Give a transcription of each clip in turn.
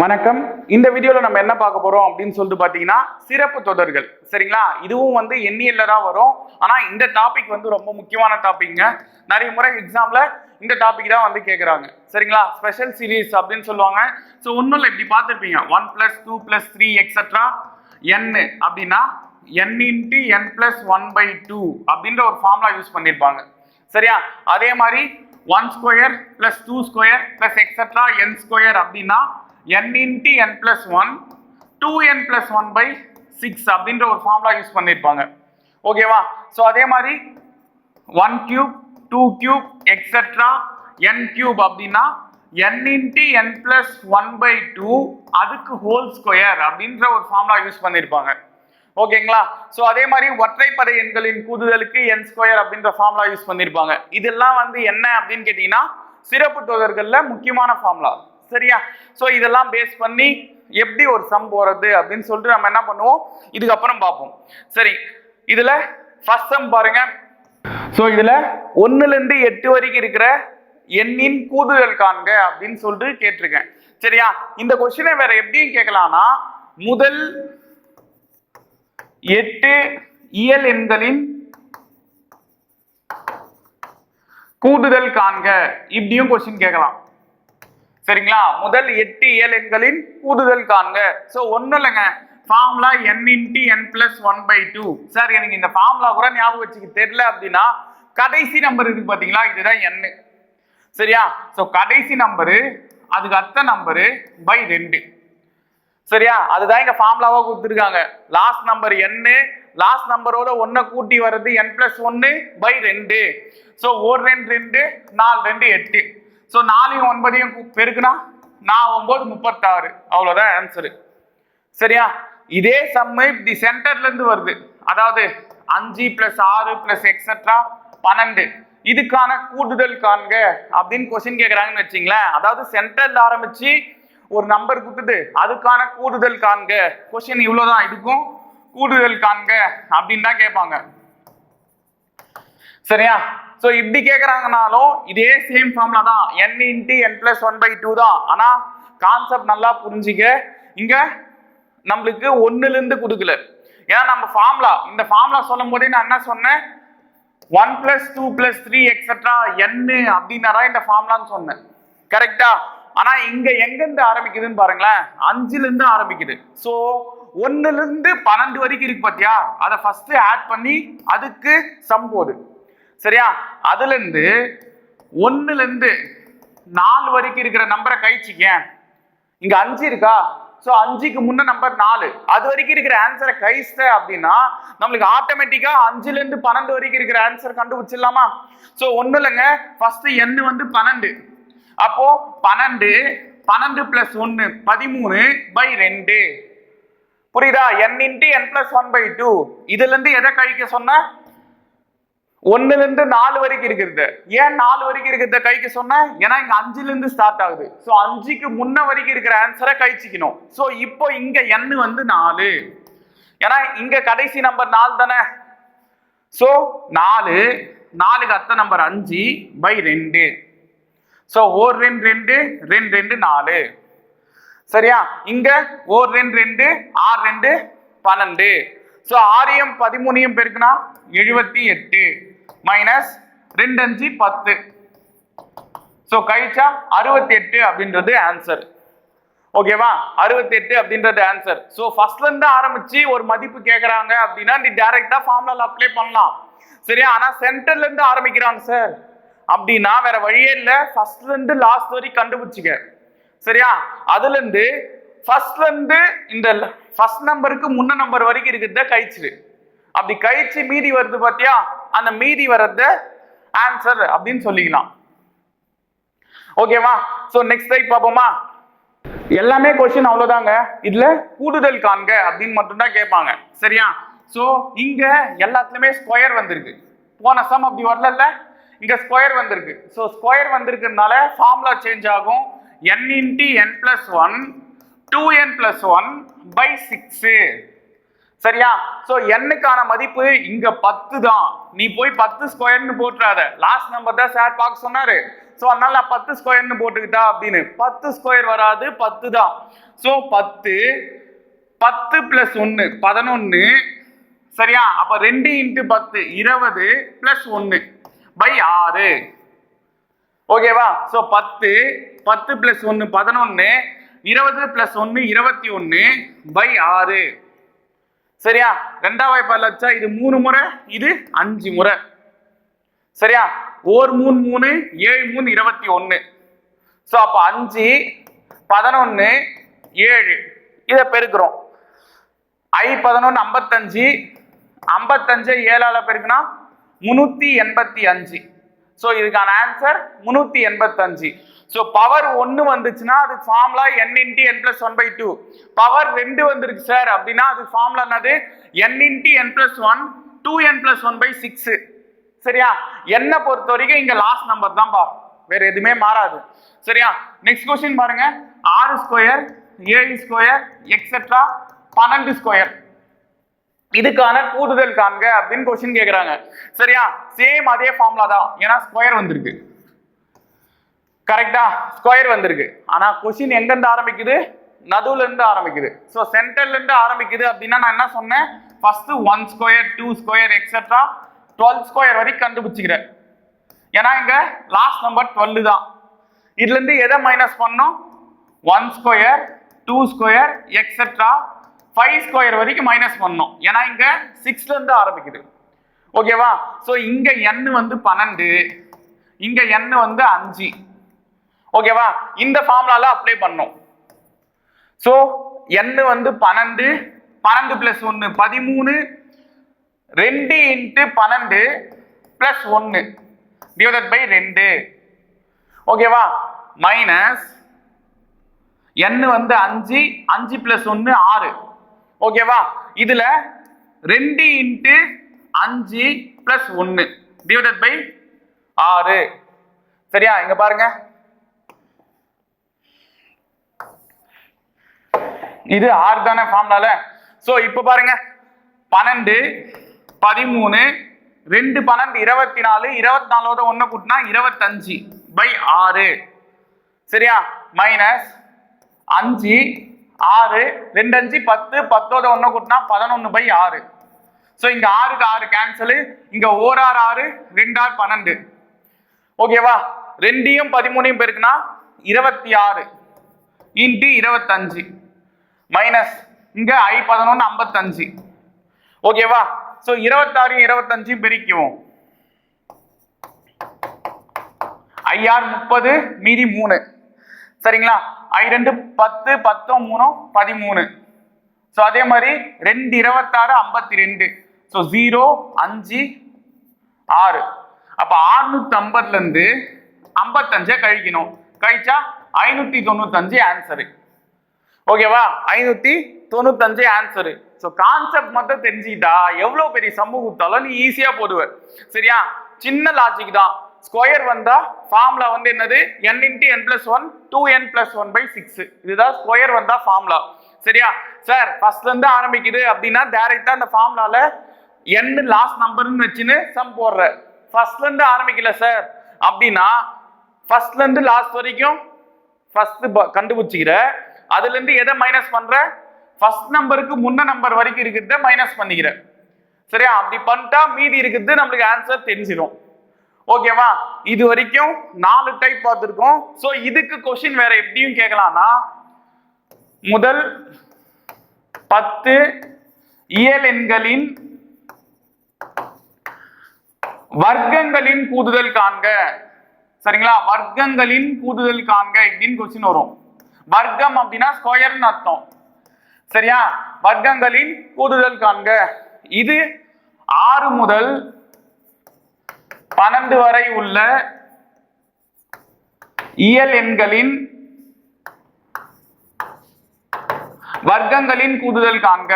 வணக்கம். இந்த வீடியோவில் நம்ம என்ன பார்க்க போகிறோம் அப்படின்னு சொல்லிட்டு பார்த்தீங்கன்னா சிறப்பு தொடர்கள். சரிங்களா? இதுவும் வந்து எண்ணியல்ல தான் வரும். ஆனால் இந்த டாபிக் வந்து ரொம்ப முக்கியமான டாபிக்ங்க நிறைய முறை எக்ஸாமில் இந்த டாபிக் தான் வந்து கேட்குறாங்க சரிங்களா? ஸ்பெஷல் சீரீஸ் அப்படின்னு சொல்லுவாங்க. ஸோ ஒன்றும் இல்லை. இப்படி பார்த்துருப்பீங்க. One plus two plus three etcetera n அப்படின்னா n into n plus one by two அப்படின்ற ஒரு ஃபார்முலா யூஸ் பண்ணியிருப்பாங்க சரியா? அதே மாதிரி one square plus two square plus etcetera n square அப்படின்னா n into n plus one two n plus one by six அப்படின்ற ஒரு ஃபார்முலா யூஸ் பண்ணியிருப்பாங்க ஓகேவா ஸோ அதே மாதிரி one cube two cube etcetera n cube அப்படின்னா n into n plus one by two அதுக்கு whole square அப்படின்ற ஒரு ஃபார்முலா யூஸ் பண்ணியிருப்பாங்க ஓகேங்களா ஸோ அதே மாதிரி ஒற்றைப்படை எண்களின் கூடுதலுக்கு என் ஸ்கொயர் அப்படின்ற ஃபார்முலா யூஸ் பண்ணியிருப்பாங்க இதெல்லாம் வந்து என்ன அப்படின்னு கேட்டிங்கன்னா சிறப்பு தொடர்களில் முக்கியமான ஃபார்முலா சரியா? ஸோ இதெல்லாம் பேஸ் பண்ணி எப்படி ஒரு சம் போகிறது அப்படின்னு சொல்லிட்டு நம்ம என்ன பண்ணுவோம்? இதுக்கப்புறம் பார்ப்போம். சரி இதில் ஃபர்ஸ்ட் சம் பாருங்க. ஸோ இதில் ஒன்றுலேருந்து எட்டு வரைக்கும் இருக்கிற எண்ணின் கூடுதல் காண்க அப்படின்னு சொல்லிட்டு கேட்டிருக்கேன். சரியா? இந்த கொஸ்டினை வேற எப்படியும் கேட்கலாம்னா முதல் எட்டு இயல் எண்களின் கூடுதல் காண்க. இப்படியும் கொஸ்டின் கேட்கலாம். சரிங்களா? முதல் எட்டு ஏழு எண்களின் கூடுதல் காண்க. ஸோ ஒன்றும் இல்லைங்க. Formula n into n plus one by two sir எனக்கு இந்த ஃபார்முலா கூட ஞாபகம் வச்சுக்க தெரியல அப்படின்னா கடைசி நம்பர் இருக்கு பார்த்தீங்களா இதுதான் என் சரியா? ஸோ கடைசி நம்பரு அதுக்கு அத்த நம்பரு பை ரெண்டு. சரியா? அதுதான் இங்க ஃபார்முலாவா கொடுத்துருக்காங்க. லாஸ்ட் நம்பர் என்னு லாஸ்ட் நம்பரோட ஒன்னை கூட்டி வர்றது என் பிளஸ் ஒன்னு பை ரெண்டு. ஸோ ஒரு ரெண்டு ரெண்டு நாலு ரெண்டு எட்டு. ஸோ நாலையும் ஒன்பதையும் பெருக்குனா? நான் ஒன்பது முப்பத்தாறு. அவ்வளோதான் ஆன்சரு சரியா? இதே சம்மு இப்படி சென்டர்லேருந்து வருது. அதாவது அஞ்சு பிளஸ் ஆறு பிளஸ் எக்ஸட்ரா பன்னெண்டு. இதுக்கான கூடுதல் காண்க அப்படின்னு கொஸ்டின் கேட்குறாங்கன்னு வச்சிங்களேன். அதாவது சென்டர்ல ஆரம்பிச்சு ஒரு நம்பர் கொடுத்துட்டு அதுக்கான கூடுதல் காண்க. கொஸ்டின் இவ்வளோதான் இதுக்கும் கூடுதல் காண்க அப்படின்னு தான் கேட்பாங்க. சரியா? ஸோ இப்படி கேட்குறாங்கனாலும் இதே சேம் ஃபார்ம்ல தான். N into n plus one by two தான். ஆனால் கான்செப்ட் நல்லா புரிஞ்சுக்க. இங்கே நம்மளுக்கு ஒன்றுலேருந்து கொடுக்கல. ஏன்னா நம்ம ஃபார்முலா இந்த ஃபார்முலா சொல்லும் போதே நான் என்ன சொன்னேன்? One plus two plus three etcetera n அப்படின்னா இந்த ஃபார்முலான்னு சொன்னேன். கரெக்டா ஆனா இங்க எங்கிருந்து ஆரம்பிக்குதுன்னு பாருங்களேன். அஞ்சுல இருந்து ஆரம்பிக்குது. ஸோ ஒன்னுல இருந்து பன்னெண்டு வரைக்கும் இருக்கு பாத்தியா? அதை ஃபர்ஸ்ட் ஆட் பண்ணி அதுக்கு சம் போடு. சரியா? அதுல இருந்து ஒன்னுல இருந்து நாலு வரைக்கும் இருக்கிற நம்பரை கழிச்சிக்க. இங்க அஞ்சு இருக்கா? ஸோ அஞ்சுக்கு முன்ன நம்பர் நாலு. அது வரைக்கும் இருக்கிற ஆன்சரை கழிச்சிட்ட அப்படின்னா நம்மளுக்கு ஆட்டோமேட்டிக்கா அஞ்சுல இருந்து பன்னெண்டு வரைக்கும் இருக்கிற ஆன்சர் கண்டுபிடிச்சிடலாமா? ஸோ ஒண்ணு இல்லைங்க. ஃபர்ஸ்ட் எண் வந்து பன்னெண்டு. அப்போ பன்னெண்டு பன்னெண்டு பிளஸ் ஒன்னு பதிமூணு பை ரெண்டு. புரியுதா? N into n plus one by two இதுல இருந்து எதை கழிக்க சொன்ன? ஒன்னுல இருந்து நாலு வரைக்கும் இருக்கிறது. ஏன் நாலு வரைக்கும் இருக்கிறத கைக்கு சொன்னேன் ஏன்னா இங்க அஞ்சுல இருந்து ஸ்டார்ட் ஆகுது. சோ அஞ்சுக்கு முன்ன வரைக்கும் இருக்கிற ஆன்சரை கழிச்சிக்கணும். சோ இப்போ இங்க எண்ணு வந்து நாலு. ஏன்னா இங்க கடைசி நம்பர் நாலு தானே? சோ நாலு. நாலுக்கு அத்த நம்பர் அஞ்சு பை ரெண்டு. சோ ஓர் ரெண்டு ரெண்டு. ரெண்டு ரெண்டு நாலு. சரியா? இங்க ஓர் ரெண்டு ரெண்டு. ஆறு ரெண்டு பன்னெண்டு. ஸோ ஆறையும் பதிமூணையும் பெருக்குனா எழுபத்தி எட்டு. மைனஸ் ரெண்டு அஞ்சு பத்து. ஸோ கழிச்சா அறுபத்தி எட்டு அப்படின்றது ஆன்சர் ஓகேவா அறுபத்தி எட்டு அப்படின்றது ஆன்சர் ஸோ ஃபர்ஸ்ட்ல இருந்து ஆரம்பிச்சு ஒரு மதிப்பு கேட்குறாங்க அப்படின்னா நீ டைரக்டா ஃபார்முலால அப்ளை பண்ணலாம். சரியா? ஆனா சென்டர்ல இருந்து ஆரம்பிக்கிறாங்க சார் அப்படின்னா வேற வழியே இல்லை. ஃபர்ஸ்ட்ல இருந்து லாஸ்ட் வரைக்கும் கண்டுபிடிச்சிக்க. சரியா? அதுல இருந்து ஃபர்ஸ்ட்ல இருந்து இந்த ஃபர்ஸ்ட் நம்பருக்கு முன்ன நம்பர் வரைக்கும் இருக்கிறத கழிச்சிரு. அப்படி கழிச்சு மீதி வருது பாத்தியா? அந்த மீதி வர்றத ஆன்சர் அப்படின்னு சொல்லிக்கலாம். ஓகேவா ஸோ நெக்ஸ்ட் டைப் பார்ப்போமா? எல்லாமே கொஸ்டின் அவ்வளோதாங்க இதுல கூடுதல் காண்க அப்படின்னு மட்டும்தான் கேட்பாங்க. சரியா? ஸோ இங்க எல்லாத்துலயுமே ஸ்கொயர் வந்திருக்கு. போன சம் அப்படி வரல இங்க ஸ்கொயர் வந்திருக்கு. ஸோ ஸ்கொயர் வந்திருக்கிறதுனால ஃபார்முலா சேஞ்ச் ஆகும். N into n plus one two n plus one by six சரியா? சோ எண்ணுக்கான மதிப்பு இங்க பத்து தான். நீ போய் பத்து ஸ்கொயர்னு போட்டுறாத. லாஸ்ட் நம்பர் தான் சார் பார்க்க சொன்னாரு. சோ அதனால நான் பத்து ஸ்கொயர்னு போட்டுக்கிட்டா அப்படின்னு. பத்து ஸ்கொயர் வராது பத்து தான். சோ பத்து பத்து பிளஸ் ஒன்னு பதினொன்னு சரியா? அப்ப ரெண்டு இன்ட்டு பத்து இருபது பிளஸ் ஒன்னு பை ஆறு. ஓகேவா சோ பத்து பத்து பிளஸ் ஒன்னு பதினொன்னு இருபது பிளஸ் ஒன்னு இருபத்தி ஒன்னு பை ஆறு. சரியா? ரெண்டா வாய்ப்பால் வச்சா இது மூணு முறை இது அஞ்சு முறை. சரியா? ஓர் மூணு மூணு ஏழு மூணு இருபத்தி ஒன்று ஸோ அப்போ அஞ்சு பதினொன்று ஏழு. இதை பெருக்கிறோம். ஐ பதினொன்று ஐம்பத்தஞ்சு. ஐம்பத்தஞ்சு ஏழால பெருக்குனா முந்நூற்றி எண்பத்தி அஞ்சு. ஸோ இதுக்கான ஆன்சர் முந்நூற்றி எண்பத்தஞ்சு. ஸோ பவர் ஒன்று வந்துச்சுன்னா அது formula n into n plus one by two power ரெண்டு வந்திருக்கு சார் அப்படின்னா அது ஃபார்முலா என்னது? N into n plus one two n plus one by six சரியா? என்னை பொறுத்த வரைக்கும் இங்க லாஸ்ட் நம்பர் தான்ப்பா வேற எதுவுமே மாறாது. சரியா? நெக்ஸ்ட் கொஸ்டின் பாருங்க. ஆறு ஸ்கொயர் ஏழு ஸ்கொயர் எக்ஸெட்ரா பன்னெண்டு ஸ்கொயர் இதுக்கான கூடுதல் காண்க அப்படின்னு கொஸ்டின் கேட்குறாங்க சரியா? சேம் அதே ஃபார்முலா தான். ஏன்னா ஸ்கொயர் வந்திருக்கு. கரெக்டா ஸ்கொயர் வந்திருக்கு. ஆனா கொஸ்டின் எங்கேருந்து ஆரம்பிக்குது? நடுவுல இருந்து ஆரம்பிக்குது. ஸோ சென்டர்ல இருந்து ஆரம்பிக்குது அப்படின்னா நான் என்ன சொன்னேன்? First one square two square etcetera twelve square வரைக்கும் கண்டுபிடிச்சிக்கிறேன். ஏன்னா இங்க லாஸ்ட் நம்பர் டுவெல் தான். இதுல இருந்து எதை மைனஸ் பண்ணோம்? One square two square etcetera five square வரைக்கும் மைனஸ் பண்ணோம். ஏன்னா இங்க சிக்ஸ்ல இருந்து ஆரம்பிக்குது ஓகேவா ஸோ இங்க எண்ணு வந்து பன்னெண்டு. இங்க n வந்து அஞ்சு. ஓகேவா? இந்த ஃபார்முலால அப்ளை பண்ணும் ஸோ n வந்து பன்னெண்டு பன்னெண்டு பிளஸ் ஒன்று பதிமூணு ரெண்டு இன்ட்டு பன்னெண்டு பிளஸ் ஒன்று டிவைடட் பை ரெண்டு. ஓகேவா? மைனஸ் என் வந்து அஞ்சு அஞ்சு பிளஸ் ஒன்று ஆறு. ஓகேவா? இதில் ரெண்டு இன்ட்டு அஞ்சு பிளஸ் ஒன்று டிவைடட் பை ஆறு. சரியா? இங்கே பாருங்கள் இது ஆறு தானே ஃபார்ம்லால ஸோ இப்போ பாருங்க. பன்னெண்டு பதிமூணு ரெண்டு பன்னெண்டு இருபத்தி நாலு இருபத்தி நாலோட ஒன்று கூட்டினா இருபத்தஞ்சு பை ஆறு. சரியா? மைனஸ் அஞ்சு ஆறு ரெண்டு அஞ்சு பத்து பத்தோட ஒன்று கூட்டினா பதினொன்று பை ஆறு. ஸோ இங்கே ஆறுக்கு ஆறு கேன்சலு இங்கே ஓர் ஆறு ஆறு ரெண்டு ஆறு பன்னெண்டு. ஓகேவா ரெண்டையும் பதிமூணையும் பேருக்குன்னா இருபத்தி ஆறு. இன்ட்டு இருபத்தஞ்சு. மைனஸ் இங்க ஐ பதினொன்று ஐம்பத்தஞ்சு. ஓகேவா ஸோ இருபத்தாறையும் இருபத்தஞ்சும் பிரிக்குவோம். ஐஆர் முப்பது மீதி மூணு. சரிங்களா? ஐ ரெண்டு பத்து பத்தும் மூணும் பதிமூணு. ஸோ அதே மாதிரி ரெண்டு இருபத்தாறு ஐம்பத்தி ரெண்டு ஸோ ஜீரோ அஞ்சு ஆறு. அப்போ ஆறுநூத்தி ஐம்பதுலேருந்து ஐம்பத்தஞ்சை கழிக்கணும். கழிச்சா ஐநூற்றி தொண்ணூத்தஞ்சு ஆன்சரு ஓகேவா ஐநூத்தி தொண்ணூத்தஞ்சு ஆன்சரு ஸோ கான்செப்ட் மட்டும் தெரிஞ்சுக்கிட்டா எவ்வளோ பெரிய சமூகத்தாலும் நீ ஈஸியாக போடுவ. சரியா? சின்ன லாஜிக் தான். ஸ்கொயர் வந்தா ஃபார்முலா வந்து என்னது? N into n plus one two n plus one by six இதுதான் ஸ்கொயர் வந்தா ஃபார்முலா சரியா? சார் ஃபர்ஸ்ட்ல இருந்து ஆரம்பிக்குது அப்படின்னா டைரக்டா அந்த ஃபார்முலால என் லாஸ்ட் நம்பர்னு வச்சுன்னு சம் போடுற. ஃபர்ஸ்ட்ல இருந்து ஆரம்பிக்கல சார் அப்படின்னா ஃபர்ஸ்ட்ல இருந்து லாஸ்ட் வரைக்கும் ஃபர்ஸ்ட் கண்டுபிடிச்சிக்கிற அதுல இருந்து எதை மைனஸ் பண்ற? ஃபர்ஸ்ட் நம்பருக்கு முன்ன நம்பர் வரைக்கும் இருக்கிறத மைனஸ் பண்ணிக்கிற. சரியா? அப்படி பண்ணிட்டா மீதி இருக்கிறது நம்மளுக்கு ஆன்சர் தெரிஞ்சிடும் ஓகேவா இது வரைக்கும் நாலு டைப் பார்த்துருக்கோம். ஸோ இதுக்கு கொஸ்டின் வேற எப்படியும் கேட்கலாம்னா முதல் பத்து இயல் எண்களின் வர்க்கங்களின் கூடுதல் காண்க. சரிங்களா? வர்க்கங்களின் கூடுதல் காண்க இப்படின்னு கொஸ்டின் வரும். வர்க்கம் அப்படின்னா ஸ்கொயர்னு அர்த்தம். சரியா? வர்க்கங்களின் கூடுதல் காண்க. இது ஆறு முதல் பன்னெண்டு வரை உள்ள இயல் எண்களின் வர்க்கங்களின் கூடுதல் காண்க.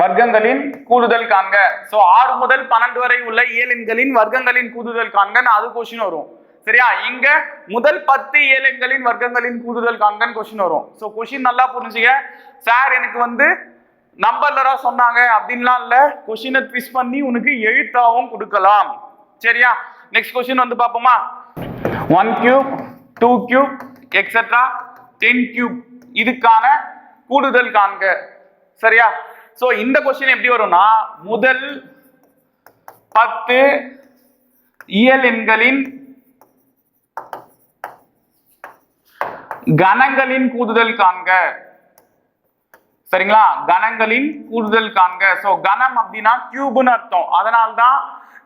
வர்க்கங்களின் கூடுதல் காண்க. சோ ஆறு முதல் பன்னெண்டு வரை உள்ள இயல் வர்க்கங்களின் கூடுதல் காண்கன்னு அது கொஸ்டின் வரும். சரியா? இங்க முதல் பத்து இயலெண்களின் வர்க்கங்களின் கூடுதல் காண்கன்னு கொஸ்டின் வரும். ஸோ கொஸ்டின் நல்லா புரிஞ்சுக்க. சார் எனக்கு வந்து நம்பர்லரா சொன்னாங்க. அப்படின்லாம் இல்ல. கொஸ்டினை ட்விஸ்ட் பண்ணி உனக்கு எழுத்தாவும் கொடுக்கலாம். சரியா? நெக்ஸ்ட் கொஸ்டின் வந்து பார்ப்போமா? One cube two cube etcetera ten cube இதுக்கான கூடுதல் காண்க. சரியா? சோ இந்த கொஸ்டின் எப்படி வரும்னா முதல் பத்து இயல் எண்களின் கணங்களின் கூடுதல் காண்க. சரிங்களா? கணங்களின் கூடுதல் காண்க. சோ கணம் அப்படின்னா கியூப்னு அர்த்தம். அதனால்தான்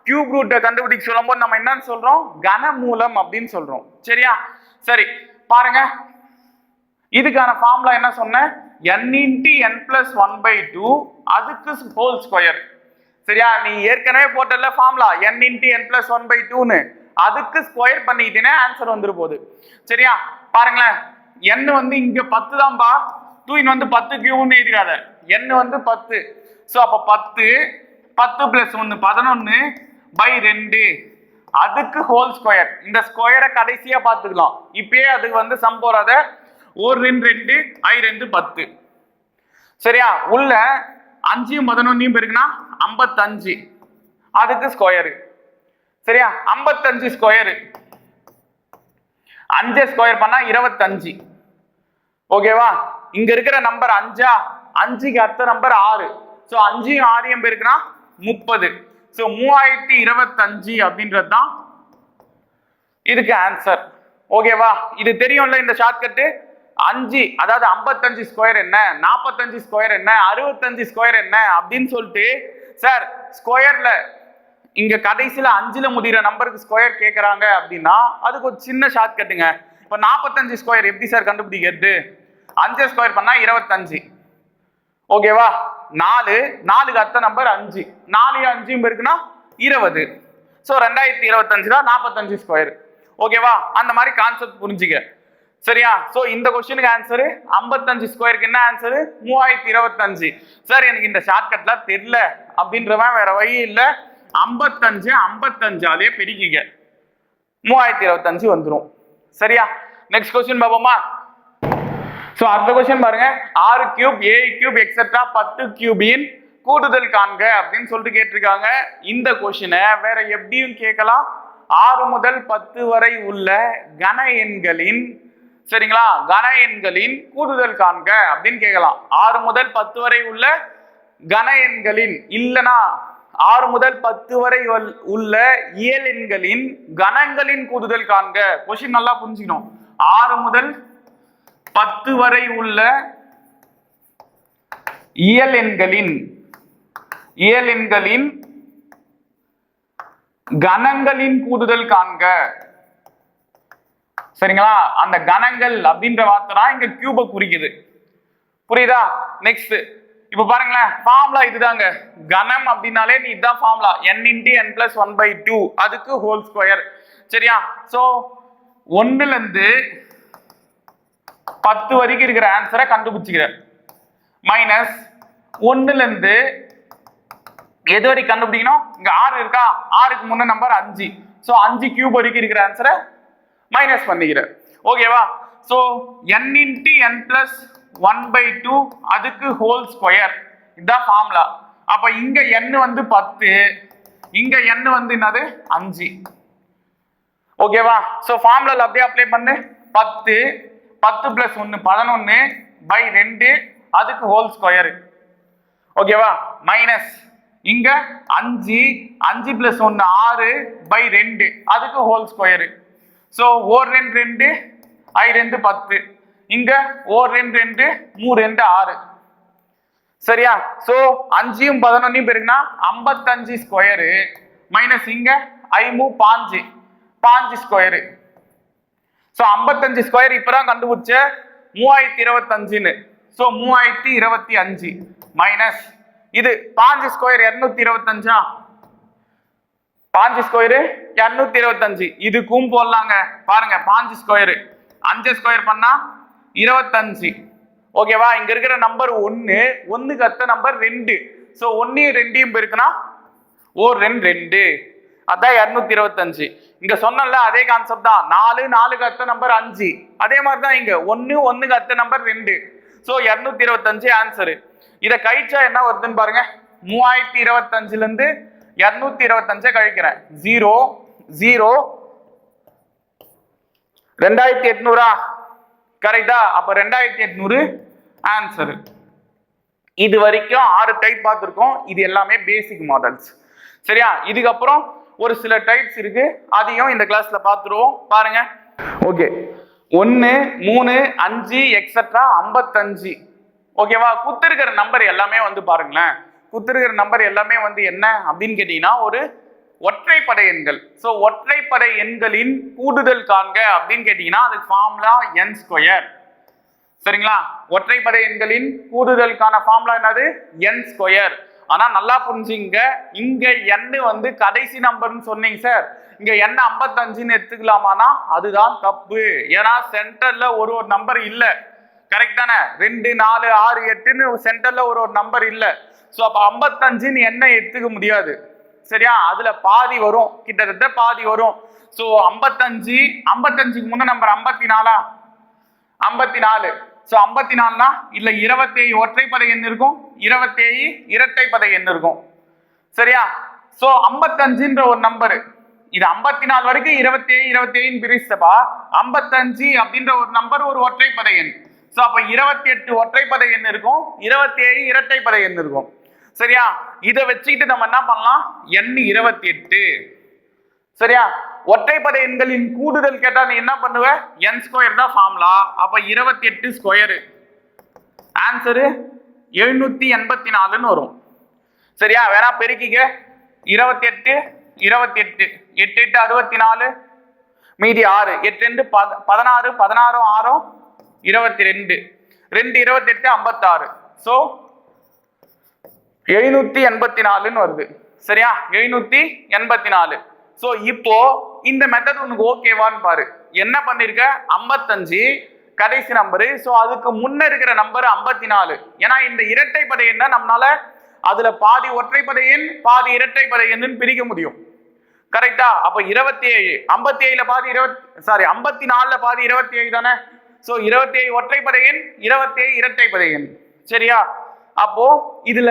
கியூப் ரூட்டை கண்டுபிடிக்க சொல்லும்போது நம்ம என்னன்னு சொல்றோம்? கனமூலம் அப்படின்னு சொல்றோம். சரியா? சரி பாருங்க. இதுக்கான ஃபார்முலா என்ன சொன்னேன்? N into n plus one by two அதுக்கு ஹோல் ஸ்கொயர் சரியா? நீ ஏற்கனவே போட்டல formula n into n plus one by டூன்னு அதுக்கு ஸ்கொயர் பண்ணிக்கிட்டீங்கன்னா ஆன்சர் வந்துரு போகுது. சரியா? பாருங்களேன். n வந்து இங்க பத்து தான்பா. டூ வந்து பத்து கியூன்னு எழுதிடாத. n வந்து பத்து. ஸோ அப்போ பத்து பத்து பிளஸ் ஒன்று பதினொன்று பை ரெண்டு. அதுக்கு ஹோல் ஸ்கொயர் இந்த ஸ்கொயரை கடைசியாக பார்த்துக்கலாம். இப்பயே அதுக்கு வந்து சம் போறாத ஒரு ரெண்டு ரெண்டு ஐ ரெண்டு பத்து. சரியா? உள்ள அஞ்சையும் பதினொன்னையும் பெருக்குன்னா ஐம்பத்தஞ்சு. அதுக்கு ஸ்கொயரு சரியா? ஐம்பத்தஞ்சு ஸ்கொயரு அஞ்சு ஸ்கொயர் பண்ணா இருபத்தஞ்சு. ஓகேவா இங்க இருக்கிற நம்பர் அஞ்சா? அஞ்சுக்கு அடுத்த நம்பர் ஆறு. ஸோ அஞ்சையும் ஆறையும் பெருக்குனா முப்பது. ஸோ மூவாயிரத்தி இருபத்தஞ்சு அப்படின்றது தான் இதுக்கு ஆன்சர் ஓகேவா இது தெரியும்ல இந்த ஷார்ட்கட்டு அஞ்சு அதாவது ஐம்பத்தஞ்சு ஸ்கொயர் என்ன? நாற்பத்தஞ்சு ஸ்கொயர் என்ன? அறுபத்தஞ்சு ஸ்கொயர் என்ன? அப்படின்னு சொல்லிட்டு சார் ஸ்கொயர்ல இங்க கடைசியில அஞ்சுல முடிகிற நம்பருக்கு ஸ்கொயர் கேட்கறாங்க அப்படின்னா அதுக்கு ஒரு சின்ன ஷார்ட் கட்டுங்க. இப்போ நாற்பத்தஞ்சு ஸ்கொயர் எப்படி சார் கண்டுபிடிக்கிறது? அஞ்சு ஸ்கொயர் பண்ணா இருபத்தஞ்சு. ஓகேவா நாலு நாலுக்கு அடுத்த நம்பர் அஞ்சு. நாலு அஞ்சும் இருக்குன்னா இருபது. ஸோ ரெண்டாயிரத்தி இருபத்தஞ்சு தான் நாற்பத்தஞ்சு ஸ்கொயர் ஓகேவா அந்த மாதிரி கான்செப்ட் புரிஞ்சுக்க. சரியா? ஸோ இந்த கொஸ்டினுக்கு ஆன்சரு ஐம்பத்தஞ்சு ஸ்கொயருக்கு என்ன ஆன்சரு மூவாயிரத்தி இருபத்தஞ்சு. சார் எனக்கு இந்த ஷார்ட்கட்லாம் தெரியல. அப்படின்றவன் வேற வழி இல்லை. ஐம்பத்தஞ்சு ஐம்பத்தஞ்சாலே பெருக்கிக்க மூவாயிரத்தி இருபத்தஞ்சு வந்துடும் சரியா? நெக்ஸ்ட் கொஸ்டின் பார்ப்போமா? ஸோ அடுத்த கொஸ்டின் பாருங்க. ஆறு கியூப் ஏ கியூப் எக்ஸெட்ரா பத்து கியூபின் கூடுதல் காண்க அப்படின்னு சொல்லிட்டு கேட்டிருக்காங்க. இந்த கொஸ்டினை வேற எப்படியும் கேட்கலாம். ஆறு முதல் பத்து வரை உள்ள கன எண்களின் சரிங்களா? கன எண்களின் கூடுதல் காண்க அப்படின்னு கேட்கலாம். ஆறு முதல் பத்து வரை உள்ள கன எண்களின் இல்லனா ஆறு முதல் பத்து வரை உள்ள இயல் எண்களின் கணங்களின் கூடுதல் காண்க. கொஸ்டின் நல்லா புரிஞ்சுக்கணும். ஆறு முதல் பத்து வரை உள்ள இயல் எண்களின் இயல் எண்களின் கணங்களின் கூடுதல் காண்க. சரிங்களா? அந்த கணங்கள் அப்படின்ற வார்த்தை தான் இங்க கியூப குறிக்குது. புரியுதா? நெக்ஸ்ட் இப்ப பாருங்களேன் ஃபார்முலா இதுதாங்க. கணம் அப்படின்னாலே நீ இதுதான் formula n into n plus one by two அதுக்கு ஹோல் ஸ்கொயர் சரியா? சோ ஒன்னுல இருந்து பத்து வரைக்கும் இருக்கிற ஆன்சரை கண்டுபிடிச்சிக்கிறேன் மைனஸ் ஒன்னுல இருந்து எது வரைக்கும் கண்டுபிடிக்கணும்? இங்க ஆறு இருக்கா? ஆறுக்கு முன்ன நம்பர் அஞ்சு. சோ அஞ்சு கியூப் வரைக்கும் இருக்கிற ஆன்சரை மைனஸ் பண்ணிக்கிறார் ஓகேவா so n into n plus one by two அதுக்கு ஹோல் ஸ்கொயர் இதுதான் ஃபார்முலா அப்போ இங்கே என் வந்து பத்து இங்கே என் வந்து என்னது? அஞ்சு. ஓகேவா ஸோ ஃபார்முலாவில் அப்படியே அப்ளை பண்ணு. பத்து பத்து பிளஸ் ஒன்று பதினொன்று பை ரெண்டு அதுக்கு ஹோல் ஸ்கொயரு ஓகேவா மைனஸ் இங்க அஞ்சு அஞ்சு பிளஸ் ஒன்று ஆறு பை ரெண்டு அதுக்கு ஹோல் ஸ்கொயரு ஸோ ஓர் ரெண்டு ரெண்டு ஐ ரெண்டு பத்து. இங்க ஓர் ரெண்டு ரெண்டு மூ ரெண்டு ஆறு. சரியா? ஸோ அஞ்சையும் பதினொன்னையும் பேருக்குன்னா ஐம்பத்தஞ்சு ஸ்கொயரு மைனஸ் இங்க ஐமு பாஞ்சு. பாஞ்சு ஸ்கொயரு ஸோ ஐம்பத்தஞ்சு ஸ்கொயர் இப்பதான் கண்டுபிடிச்ச மூவாயிரத்தி இருபத்தஞ்சுன்னு. ஸோ மூவாயிரத்தி இருபத்தி அஞ்சு. மைனஸ் இது பாஞ்சு ஸ்கொயர் இருநூத்தி இருபத்தஞ்சா பாஞ்சு ஸ்கொயரு இரநூத்தி இருபத்தஞ்சு. இதுக்கும் போடலாங்க. பாருங்க பாஞ்சு ஸ்கொயரு அஞ்சு ஸ்கொயர் பண்ணா இருபத்தஞ்சு. ஓகேவா இங்க இருக்கிற நம்பர் ஒன்னு ஒன்னுக்கு அத்த நம்பர் ரெண்டு. ஸோ ஒன்னையும் ரெண்டையும் பெருக்குனா ஓ ரெண்டு ரெண்டு. அதான் இரநூத்தி இருபத்தஞ்சு. இங்க சொன்னல அதே கான்செப்ட் தான். நாலு நாலுக்கு அடுத்த நம்பர் அஞ்சு. அதே மாதிரி தான் இங்க. ஒன்னு ஒன்னுக்கு அடுத்த நம்பர் ரெண்டு. ஸோ இரநூத்தி இருபத்தஞ்சு ஆன்சரு இதை கழிச்சா என்ன வருதுன்னு பாருங்க. மூவாயிரத்தி இருபத்தஞ்சுல இருந்து இரநூத்தி இருபத்தஞ்சை கழிக்கிறேன். Zero zero. ரெண்டாயிரத்தி எட்நூறா? கரெக்டா? அப்ப ரெண்டாயிரத்தி எட்நூறு ஆன்சரு இது வரைக்கும் ஆறு டைப் பார்த்துருக்கோம். இது எல்லாமே பேசிக் மாடல்ஸ் சரியா? இதுக்கப்புறம் ஒரு சில டைப்ஸ் இருக்கு. அதையும் இந்த கிளாஸ்ல பார்த்துருவோம். பாருங்க. ஓகே ஒன்று மூணு அஞ்சு எக்ஸட்ரா ஐம்பத்தஞ்சு. ஓகேவா குத்திருக்கிற நம்பர் எல்லாமே வந்து பாருங்களேன். குத்திருக்கிற நம்பர் எல்லாமே வந்து என்ன அப்படின்னு கேட்டீங்கன்னா ஒரு ஒற்றைப்படை எண்கள். ஸோ ஒற்றைப்படை எண்களின் கூடுதல் காண்க அப்படின்னு கேட்டீங்கன்னா அது ஃபார்முலா என் ஸ்கொயர் சரிங்களா? ஒற்றைப்படை எண்களின் கூடுதலுக்கான ஃபார்முலா என்னது? என் ஸ்கொயர் ஆனால் நல்லா புரிஞ்சுங்க. இங்க எண்ணு வந்து கடைசி நம்பர்னு சொன்னீங்க சார் இங்க n ஐம்பத்தஞ்சுன்னு எடுத்துக்கலாமானா அதுதான் தப்பு. ஏன்னா சென்டர்ல ஒரு ஒரு நம்பர் இல்லை. கரெக்ட் தானே? ரெண்டு நாலு ஆறு எட்டுன்னு சென்டர்ல ஒரு ஒரு நம்பர் இல்லை. ஸோ அப்போ ஐம்பத்தஞ்சுன்னு என்ன எடுத்துக்க முடியாது? சரியா? அதுல பாதி வரும். கிட்டத்தட்ட பாதி வரும். ஸோ ஐம்பத்தஞ்சு ஐம்பத்தஞ்சுக்கு முன்ன நம்பர் ஐம்பத்தி நாலா ஐம்பத்தி நாலு ஸோ ஐம்பத்தி நாலுனா இல்லை இருபத்தேழு. ஒற்றைப்பதை எண் இருக்கும்? இருபத்தேழு இரட்டைப்படை எண் இருக்கும்? சரியா? ஸோ ஐம்பத்தஞ்சுன்ற ஒரு நம்பரு இது ஐம்பத்தி நாலு வரைக்கும் இருபத்தேழு இருபத்தேழுன்னு பிரிச்சப்பா ஐம்பத்தஞ்சு அப்படின்ற ஒரு நம்பர் ஒரு ஒற்றைப்பதை எண். ஸோ அப்போ இருபத்தி எட்டு ஒற்றைப்படை எண் இருக்கும்? இருபத்தேழு இரட்டைப்படை எண் இருக்கும்? சரியா? இதை வச்சுக்கிட்டு நம்ம என்ன பண்ணலாம்? எண் இருபத்தி எட்டு சரியா? ஒற்றைப்படை எண்களின் கூடுதல் கேட்டா நீ என்ன பண்ணுவ? என் ஸ்கொயர் தான் ஃபார்முலா அப்ப இருபத்தி எட்டு ஸ்கொயரு ஆன்சரு எழுநூத்தி எண்பத்தி நாலுன்னு வரும். சரியா? வேணா பெருக்கிக்க. இருபத்தி எட்டு இருபத்தி எட்டு எட்டு எட்டு அறுபத்தி நாலு மீதி ஆறு. எட்டு ரெண்டு பத பதினாறு பதினாறும் ஆறும் இருபத்தி ரெண்டு. ரெண்டு இருபத்தி எட்டு ஐம்பத்தாறு. ஸோ எழுநூத்தி எண்பத்தி நாலுன்னு வருது. சரியா? எழுநூத்தி எண்பத்தி நாலு ஸோ இப்போ இந்த மெத்தட் உனக்கு ஓகேவான்னு பாரு. என்ன பண்ணிருக்க? ஐம்பத்தஞ்சு கடைசி நம்பரு ஸோ அதுக்கு முன்ன இருக்கிற நம்பர் ஐம்பத்தி நாலு ஏன்னா இந்த இரட்டைப்படை என்ன? நம்மளால அதுல பாதி ஒற்றைப்படை எண் பாதி இரட்டைப்படை எண்ணுன்னு பிரிக்க முடியும். கரெக்டா அப்ப இருபத்தி ஏழு ஐம்பத்தி ஏழுல பாதி இருபத்தி சாரி ஐம்பத்தி நாலுல பாதி இருபத்தி ஏழு தானே? ஸோ இருபத்தி ஏழு ஒற்றைப்படை எண் இருபத்தி ஏழு இரட்டைப்படை எண். சரியா? அப்போ இதுல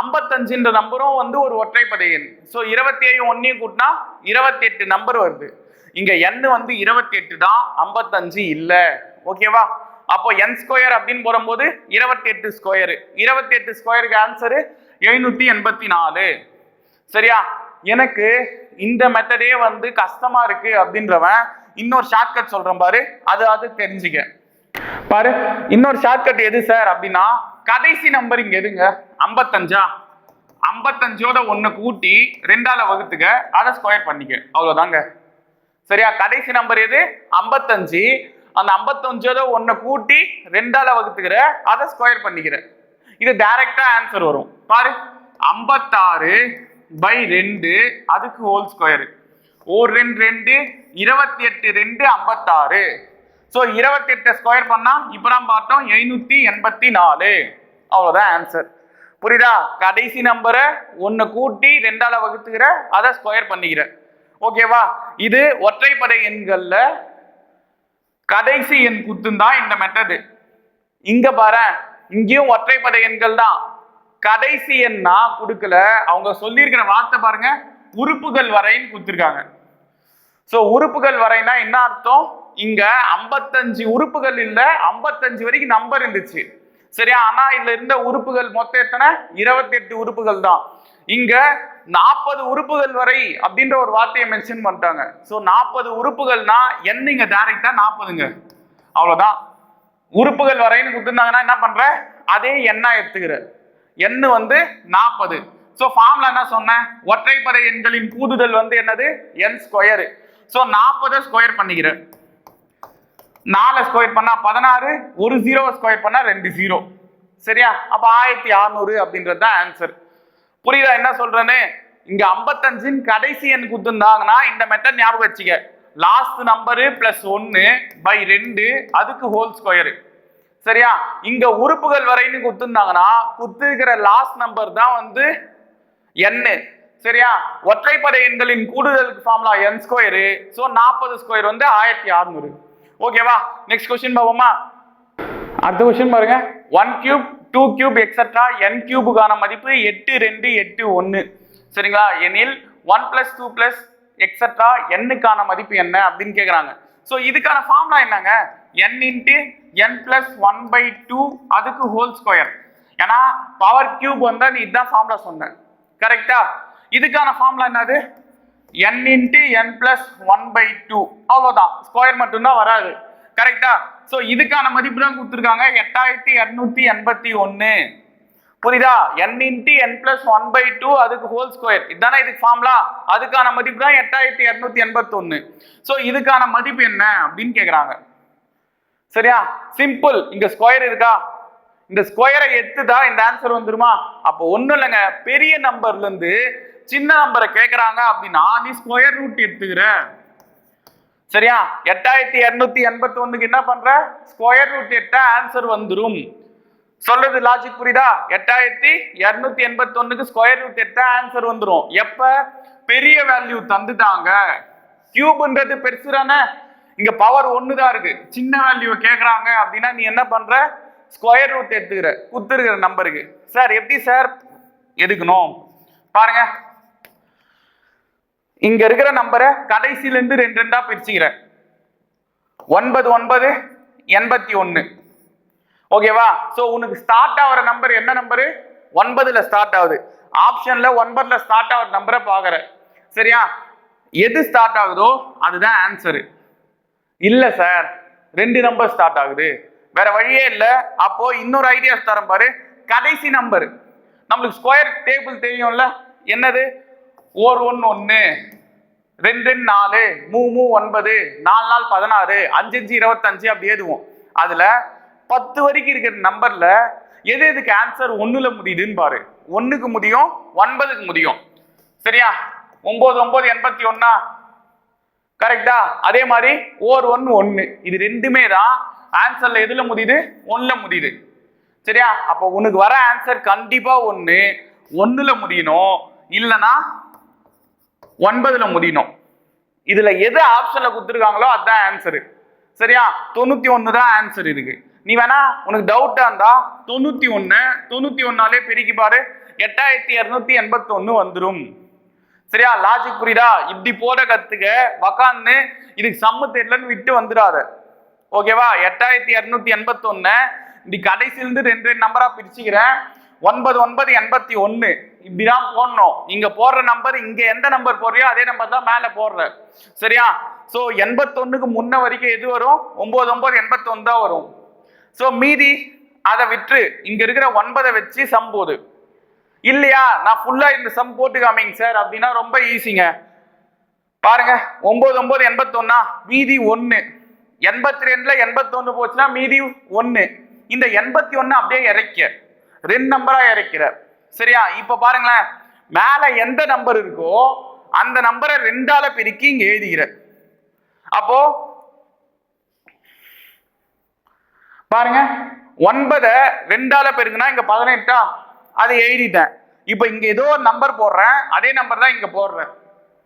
ஐம்பத்தஞ்சுன்ற நம்பரும் வந்து ஒரு ஒற்றைப்படை எண் ஸோ இருபத்தி ஏழு ஒன்னையும் கூட்டினா இருபத்தி எட்டு நம்பர் வருது. இங்க எண் வந்து இருபத்தி எட்டு தான் ஐம்பத்தஞ்சு இல்ல. ஓகேவா அப்போ என் ஸ்கொயர் அப்படின்னு போடும்போது இருபத்தி எட்டு ஸ்கொயர் இருபத்தி எட்டு ஸ்கொயருக்கு ஆன்சரு எழுநூத்தி எண்பத்தி நாலு சரியா? எனக்கு இந்த மெத்தடே வந்து கஷ்டமா இருக்கு அப்படின்றவன் இன்னொரு ஷார்ட்கட் சொல்றேன் பாரு. அது அது தெரிஞ்சுக்க. பாரு இன்னொரு ஷார்ட்கட் எது சார் அப்படின்னா கடைசி நம்பர் இங்க எதுங்க ஐம்பத்தஞ்சா? ஐம்பத்தஞ்சோட ஒன்று கூட்டி ரெண்டால வகுத்துக்க அதை ஸ்கொயர் பண்ணிக்க. அவ்வளவுதாங்க. சரியா? கடைசி நம்பர் எது? ஐம்பத்தஞ்சு. அந்த ஐம்பத்தஞ்சோட ஒன்று கூட்டி ரெண்டால வகுத்துக்கிற அதை ஸ்கொயர் பண்ணிக்கிற. இது டைரக்டா ஆன்சர் வரும். பாரு. ஐம்பத்தாறு பை ரெண்டு அதுக்கு ஹோல் ஸ்கொயரு ஓர் ரெண்டு ரெண்டு இருபத்தி எட்டு ரெண்டு ஐம்பத்தாறு. ஸோ இருபத்தி எட்டு ஸ்கொயர் பண்ணா இப்போ தான் பார்த்தோம் எழுநூத்தி எண்பத்தி நாலு. அவ்வளோதான் ஆன்சர் புரியுதா? கடைசி நம்பரை ஒன்று கூட்டி ரெண்டால வகுத்துக்கிற அதை ஸ்கொயர் பண்ணிக்கிற. ஓகேவா இது ஒற்றைப்படை எண்கள்ல கடைசி எண் குத்துந்தான் இந்த மெத்தடு இங்க பாரு இங்கேயும் ஒற்றைப்படை எண்கள் தான். கடைசி எண்ணா கொடுக்கல. அவங்க சொல்லியிருக்கிற வார்த்தை பாருங்க. உறுப்புகள் வரைன்னு கொடுத்துருக்காங்க. ஸோ உறுப்புகள் வரைன்னா என்ன அர்த்தம்? இங்க ஐம்பத்தஞ்சு உறுப்புகள் இல்ல ஐம்பத்தஞ்சு வரைக்கும் நம்பர் இருந்துச்சு. சரியா? ஆனா இதுல இருந்த உறுப்புகள் மொத்தம் எத்தனை? இருபத்தி எட்டு உறுப்புகள் தான். இங்க நாற்பது உறுப்புகள் வரை அப்படின்ற ஒரு வார்த்தையை மென்ஷன் பண்ணிட்டாங்க. சோ நாற்பது உறுப்புகள்னா என்ன இங்க டைரக்டா நாற்பதுங்க அவ்வளவுதான். உறுப்புகள் வரைன்னு கொடுத்துருந்தாங்கன்னா என்ன பண்ற? அதே எண்ணா எடுத்துக்கிற. எண்ணு வந்து நாற்பது ஸோ ஃபார்ம்ல என்ன சொன்னேன் ஒற்றைப்படை எண்களின் கூடுதல் வந்து என்னது? என் ஸ்கொயரு ஸோ நாற்பதை ஸ்கொயர் பண்ணிக்கிறேன் நாலு ஸ்கொயர் பண்ணால் பதினாறு ஒரு ஜீரோ ஸ்கொயர் பண்ணால் ரெண்டு ஜீரோ சரியா? அப்போ ஆயிரத்தி அறநூறு அப்படின்றது தான் ஆன்சர் புரியுதா? என்ன சொல்கிறேன்னு இங்கே ஐம்பத்தஞ்சின் கடைசி எண் கொடுத்துருந்தாங்கன்னா இந்த மெத்தட் ஞாபகம் வச்சுக்க. லாஸ்ட் நம்பரு பிளஸ் ஒன்று பை ரெண்டு அதுக்கு ஹோல் ஸ்கொயரு சரியா? இங்க உறுப்புகள் வரைன்னு குத்துருந்தாங்கன்னா குத்துக்கிற லாஸ்ட் நம்பர் தான் வந்து எண்ணு சரியா? ஒற்றைப்படை எண்களின் கூடுதலுக்கு ஃபார்முலா என் ஸ்கொயரு ஸோ நாற்பது ஸ்கொயர் வந்து ஆயிரத்தி அறுநூறு. ஓகேவா நெக்ஸ்ட் கொஸ்டின் பார்ப்போமா? அடுத்த கொஸ்டின் பாருங்க. One cube two cube extra n கியூபுக்கான மதிப்பு எட்டு ரெண்டு எட்டு ஒன்று சரிங்களா? எனில் one plus two plus extra என்னுக்கான மதிப்பு என்ன அப்படின்னு கேட்குறாங்க ஸோ இதுக்கான ஃபார்ம்லாம் என்னங்க? N into n plus one by two அதுக்கு ஹோல் ஸ்கொயர் ஏன்னா பவர் கியூப் வந்தால் நீ இதுதான் ஃபார்முலா சொன்னேன் கரெக்டா இதுக்கான ஃபார்ம்லாம் என்னது? N into n plus one by two அவ்வளோதான் ஸ்கொயர் மட்டும்தான் வராது. கரெக்டா ஸோ இதுக்கான மதிப்பு தான் கொடுத்துருக்காங்க. எட்டாயிரத்தி இரநூத்தி எண்பத்தி ஒன்று புரியுதா? N into n plus one by two அதுக்கு ஹோல் ஸ்கொயர் இதுதானே இதுக்கு ஃபார்முலா அதுக்கான மதிப்பு தான் எட்டாயிரத்தி இரநூத்தி எண்பத்தொன்று ஸோ இதுக்கான மதிப்பு என்ன அப்படின்னு கேட்குறாங்க சரியா? சிம்பிள் இங்கே ஸ்கொயர் இருக்கா? இந்த ஸ்கொயரை எடுத்துதா இந்த ஆன்சர் வந்துருமா? அப்போ ஒன்றும் இல்லைங்க. பெரிய நம்பர்ல இருந்து சின்ன நம்பரை கேட்குறாங்க அப்படின்னா நீ ஸ்கொயர் ரூட் எடுத்துக்கிற. சரியா? எட்டாயிரத்தி இரநூத்தி எண்பத்தி ஒண்ணுக்கு என்ன பண்ற? ஸ்கொயர் ரூட் எட்ட ஆன்சர் வந்துடும் சொல்றது லாஜிக் புரியுதா? எட்டாயிரத்தி இரநூத்தி எண்பத்தி ஒண்ணுக்கு ஸ்கொயர் ரூட் எட்ட ஆன்சர் வந்துடும் எப்ப? பெரிய வேல்யூ தந்துட்டாங்க. கியூப்ன்றது பெருசு தானே இங்க பவர் ஒன்று தான் இருக்கு. சின்ன வேல்யூ கேட்குறாங்க அப்படின்னா நீ என்ன பண்ற? ஸ்கொயர் ரூட் எடுத்துக்கிற குத்துருக்கிற நம்பருக்கு சார் எப்படி சார் எடுக்கணும். பாருங்க. இங்க இருக்கிற நம்பரை கடைசில இருந்து ரெண்டு ரெண்டா பிரிச்சுக்கிறேன். ஒன்பது ஒன்பது எண்பத்தி ஒன்னு ஓகேவா சோ உனக்கு ஸ்டார்ட் ஆகிற நம்பர் என்ன நம்பரு ஒன்பதுல ஸ்டார்ட் ஆகுது. ஆப்ஷன்ல ஒன்பதுல ஸ்டார்ட் ஆகிற நம்பரை பாக்குற சரியா? எது ஸ்டார்ட் ஆகுதோ அதுதான் ஆன்சரு இல்ல சார் ரெண்டு நம்பர் ஸ்டார்ட் ஆகுது. வேற வழியே இல்லை. அப்போ இன்னொரு ஐடியாஸ் தரம் பாரு. கடைசி நம்பர் நம்மளுக்கு ஸ்கொயர் டேபிள் தெரியும்ல? என்னது? ஓர் ஒன்று ஒன்று ரெண்டு ரெண்டு நாலு. மூ மூ ஒன்பது. நாலு நாள் பதினாறு. அஞ்சு அஞ்சு இருபத்தஞ்சு அப்படி எழுதுவோம் அதில் பத்து வரைக்கும் இருக்கிற நம்பரில் எது எதுக்கு ஆன்சர் ஒன்றில் முடியுதுன்னு பாரு. ஒன்றுக்கு முடியும் ஒன்பதுக்கு முடியும். சரியா? ஒம்பது ஒம்பது எண்பத்தி ஒன்றா கரெக்டா அதே மாதிரி ஓர் ஒன்று ஒன்று இது ரெண்டுமே தான் ஆன்சர்ல எதுல முடியுது? ஒன்னுல முடியுது. சரியா? அப்போ உனக்கு வர ஆன்சர் கண்டிப்பா ஒன்று ஒன்னுல முடியணும். இல்லைன்னா ஒன்பதுல முடியணும். இதுல எது ஆப்ஷன்ல கொடுத்துருக்காங்களோ அதுதான் ஆன்சரு சரியா? தொண்ணூத்தி ஒன்று தான் ஆன்சர் இருக்கு. நீ வேணா உனக்கு டவுட்டா இருந்தா தொண்ணூத்தி ஒன்று தொண்ணூத்தி ஒன்னாலே பெருக்கி பாரு. எட்டாயிரத்தி இருநூத்தி எண்பத்தி ஒண்ணு வந்துடும் சரியா? லாஜிக் புரியுதா? இப்படி போட கத்துக்க உக்காந்து இதுக்கு சம்மு தெரியலன்னு விட்டு வந்துடாத. ஓகேவா எட்டாயிரத்தி இரநூத்தி எண்பத்தொன்னு. இப்படி கடைசியிலிருந்து ரெண்டு ரெண்டு நம்பரா பிரிச்சுக்கிறேன். ஒன்பது ஒன்பது எண்பத்தி ஒன்னு. இப்படிதான் போடணும். இங்க போடுற நம்பர் இங்க எந்த நம்பர் போடுறியோ அதே நம்பர் தான் மேல போடுற. சரியா? சோ எண்பத்தொன்னுக்கு முன்ன வரைக்கும் எது வரும்? ஒன்பது ஒன்பது எண்பத்தொன்னு தான் வரும். சோ மீதி அதை விட்டு இங்க இருக்கிற ஒன்பதை வச்சு சம்போது இல்லையா? நான் ஃபுல்லா இந்த சம் போட்டு காமிங்க சார் அப்படின்னா ரொம்ப ஈஸிங்க பாருங்க ஒன்பது ஒன்பது எண்பத்தொன்னா மீதி ஒன்று எண்பத்தி ரெண்டுல எண்பத்தொன்னு போச்சுன்னா மீதி ஒன்று இந்த எண்பத்தி ஒன்று அப்படியே இறைக்க ரெண்டு நம்பரா இறைக்கிற சரியா? இப்ப பாருங்களேன். மேல எந்த நம்பர் இருக்கோ அந்த நம்பரை ரெண்டால பெருக்கி இங்க எழுதுகிற அப்போ பாருங்க ஒன்பதை ரெண்டால பெருக்குனா இங்க பதினெட்டா? அதை எழுதிட்டேன். இப்போ இங்கே ஏதோ ஒரு நம்பர் போடுறேன். அதே நம்பர் தான் இங்கே போடுறேன்.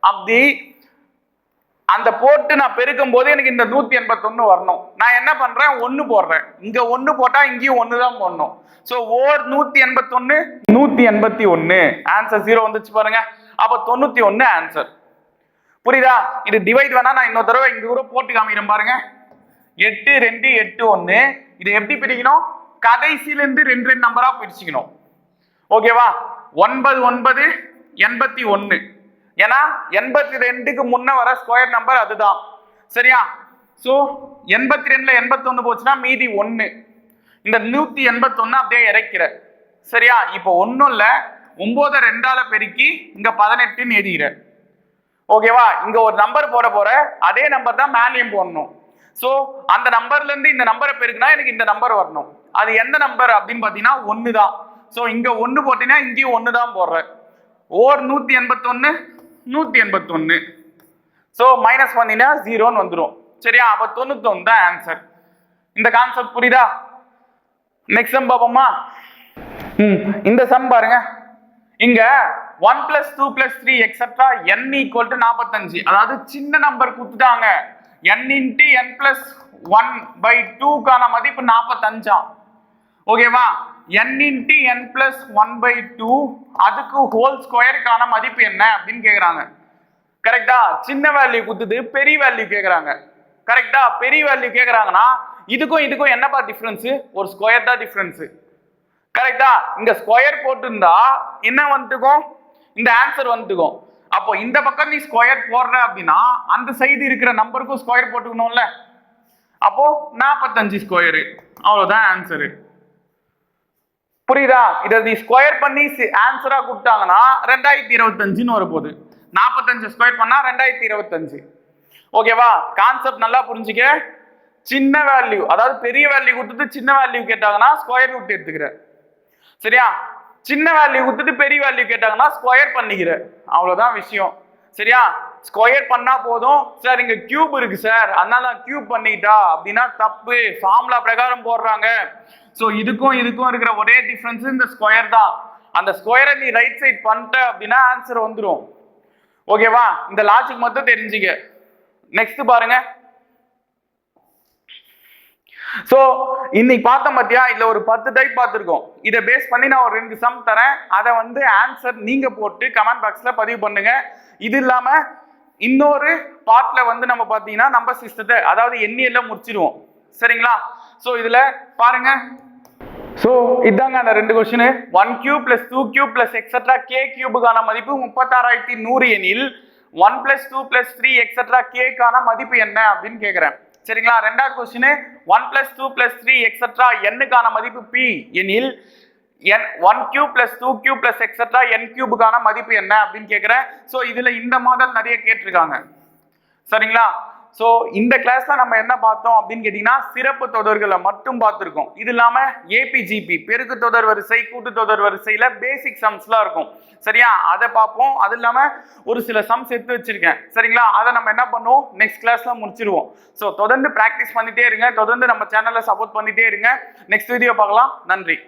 அப்படி அந்த போட்டு நான் பெருக்கும் போது எனக்கு இந்த நூத்தி எண்பத்தொன்னு வரணும். நான் என்ன பண்றேன்? ஒன்னு போடுறேன். இங்க ஒன்னு போட்டா இங்கேயும் ஒன்று தான் போடணும். ஸோ ஓர் நூத்தி எண்பத்தொன்னு நூத்தி எண்பத்தி ஒன்னு. ஆன்சர் ஜீரோ வந்துச்சு பாருங்க. அப்ப தொண்ணூத்தி ஒன்னு ஆன்சர் புரியுதா? இது டிவைட் வேணா நான் இன்னொரு தடவை இங்க கூட போட்டு காமிக்கிறேன் பாருங்க. எட்டு ரெண்டு எட்டு ஒன்னு. இதை எப்படி பிரிக்கணும்? கடைசியிலேருந்து ரெண்டு ரெண்டு நம்பரா பிரிச்சுக்கணும். ஓகேவா ஒன்பது ஒன்பது எண்பத்தி ஒன்னு. ஏன்னா எண்பத்தி ரெண்டுக்கு முன்ன வர ஸ்கொயர் நம்பர் அதுதான். சரியா? ஸோ எண்பத்தி ரெண்டுல எண்பத்தொன்று போச்சுன்னா மீதி ஒன்று இந்த நூத்தி எண்பத்தொன்று அப்படியே இறக்கிற. சரியா? இப்போ ஒன்றும் இல்லை. ஒன்பதை ரெண்டால பெருக்கி இங்க பதினெட்டுன்னு எழுதிக்கிற. ஓகேவா இங்க ஒரு நம்பர் போட போற. அதே நம்பர் தான் மேலேயும் போடணும். ஸோ அந்த நம்பர்ல இருந்து இந்த நம்பரை பெருக்குனா எனக்கு இந்த நம்பர் வரணும். அது எந்த நம்பர் அப்படின்னு பார்த்தீங்கன்னா ஒன்று தான் ஸோ இங்கே ஒன்று போட்டீங்கன்னா இங்கேயும் ஒன்று தான் போடுறேன். ஓர் நூற்றி எண்பத்தொன்று நூற்றி எண்பத்தொன்னு. ஸோ மைனஸ் பண்ணினா ஜீரோன்னு வந்துடும் சரியா? அப்போ தொண்ணூத்தொன்று தான் ஆன்சர் இந்த கான்செப்ட் புரியுதா? நெக்ஸ்ட் சம் பார்ப்போமா? ம் இந்த சம் பாருங்க. இங்க one plus two plus three extra n equal to நாற்பத்தஞ்சு அதாவது சின்ன நம்பர் கொடுத்துட்டாங்க. N into n plus one by டூக்கான மதிப்பு நாற்பத்தஞ்சாம் ஓகேவா n into n plus one by two அதுக்கு ஹோல் ஸ்கொயருக்கான மதிப்பு என்ன அப்படின்னு கேட்குறாங்க கரெக்டா சின்ன வேல்யூ குத்துது பெரிய வேல்யூ கேட்குறாங்க கரெக்டா பெரிய வேல்யூ கேட்குறாங்கன்னா இதுக்கும் இதுக்கும் என்னப்பா டிஃப்ரென்ஸு ஒரு ஸ்கொயர் தான் டிஃப்ரென்ஸு கரெக்டா இங்க ஸ்கொயர் போட்டிருந்தா என்ன வந்துட்டுக்கும் இந்த ஆன்சர் வந்துட்டுக்கும் அப்போ இந்த பக்கம் நீ ஸ்கொயர் போடுற அப்படின்னா அந்த சைடு இருக்கிற நம்பருக்கும் ஸ்கொயர் போட்டுக்கணும்ல. அப்போ நாற்பத்தஞ்சு ஸ்கொயரு அவ்வளோதான் ஆன்சரு புரியுதா? இதை நீ ஸ்கொயர் பண்ணி ஆன்சரா கொடுத்தாங்கன்னா ரெண்டாயிரத்தி இருபத்தஞ்சுன்னு வரப்போகுது. நாற்பத்தஞ்சு ஸ்கொயர் பண்ணா ரெண்டாயிரத்தி இருபத்தஞ்சு. ஓகேவா கான்செப்ட் நல்லா புரிஞ்சுக்க. சின்ன வேல்யூ அதாவது பெரிய வேல்யூ கொடுத்துட்டு சின்ன வேல்யூ கேட்டாங்கன்னா ஸ்கொயர் ரூட் எடுத்துக்கிற. சரியா? சின்ன வேல்யூ கொடுத்துட்டு பெரிய வேல்யூ கேட்டாங்கன்னா ஸ்கொயர் பண்ணிக்கிற. அவ்வளோதான் விஷயம். சரியா? ஸ்கொயர் பண்ணா போதும். சார் இங்க கியூப் இருக்கு சார். அதனால நான் கியூப் பண்ணிக்கிட்டா அப்படின்னா தப்பு. ஃபார்முலா பிரகாரம் போடுறாங்க. ஸோ இதுக்கும் இதுக்கும் இருக்கிற ஒரே டிஃப்ரென்ஸ் இந்த ஸ்கொயர் தான். அந்த ஸ்கொயரை நீ ரைட் சைட் பண்ணிட்ட அப்படின்னா ஆன்சர் வந்துடும் ஓகேவா இந்த லாஜிக் மட்டும் தெரிஞ்சுக்க. நெக்ஸ்ட் பாருங்க. ஸோ இன்னைக்கு பார்த்தோம் பார்த்தியா இதில் ஒரு பத்து டைப் பார்த்துருக்கோம். இதை பேஸ் பண்ணி நான் ஒரு ரெண்டு சம் தரேன். அதை வந்து ஆன்சர் நீங்கள் போட்டு கமெண்ட் பாக்ஸில் பதிவு பண்ணுங்க. இது இல்லாமல் இன்னொரு பார்ட்டில் வந்து நம்ம பார்த்தீங்கன்னா நம்ம சிஸ்டத்தை அதாவது எண்ணியெல்லாம் முடிச்சிடுவோம் சரிங்களா? ஸோ இதில் பாருங்க. ஸோ இதாங்க அந்த ரெண்டு question one cube plus two cube plus extra k கியூபுக்கான மதிப்பு முப்பத்தாறாயிரத்தி நூறு எனில் one plus two plus three extra கேக்கான மதிப்பு என்ன அப்படின்னு கேட்குறேன் சரிங்களா? ரெண்டாவது question one plus two plus three extra என்னுக்கான மதிப்பு பி எனில் n one cube plus two cube plus extra n கியூபுக்கான மதிப்பு என்ன அப்படின்னு கேட்குறேன் ஸோ இதில் இந்த மாடல் நிறைய கேட்டிருக்காங்க. சரிங்களா? ஸோ இந்த கிளாஸ்ல நம்ம என்ன பார்த்தோம் அப்படின்னு கேட்டிங்கன்னா சிறப்பு தொடர்களை மட்டும் பார்த்துருக்கோம். இது இல்லாம ஏபிஜிபி பெருக்கு தொடர் வரிசை கூட்டு தொடர் வரிசையில பேசிக் சம்ஸ்லாம் இருக்கும். சரியா? அதை பார்ப்போம். அது இல்லாம ஒரு சில சம்ஸ் எடுத்து வச்சிருக்கேன். சரிங்களா? அதை நம்ம என்ன பண்ணுவோம்? நெக்ஸ்ட் கிளாஸ்ல முடிச்சிருவோம். ஸோ தொடர்ந்து ப்ராக்டிஸ் பண்ணிட்டே இருங்க. தொடர்ந்து நம்ம சேனலை சப்போர்ட் பண்ணிட்டே இருங்க. நெக்ஸ்ட் வீடியோ பார்க்கலாம். நன்றி.